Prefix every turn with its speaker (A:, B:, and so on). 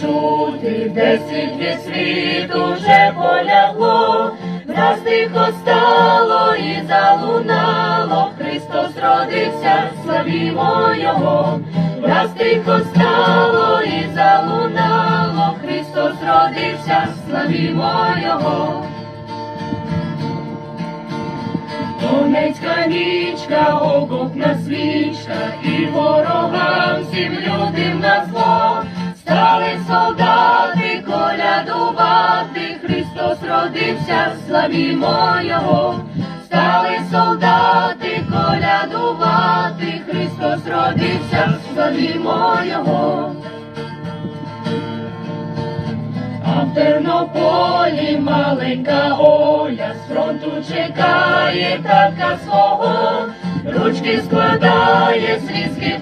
A: чути, десять від світу вже полягло, враз тихо стало і залунало, Христос родився, славімо Його, враз тихо стало і залунало, Христос родився, славімо Його. Донецька нічка, окопна свічка, і ворогам всім людям на стали солдати колядувати, Христос родився, в славімо Його, стали солдати колядувати, Христос родився, в славімо Його. А в Тернополі маленька Оля з фронту чекає татка свого, ручки складає, слізки втирає.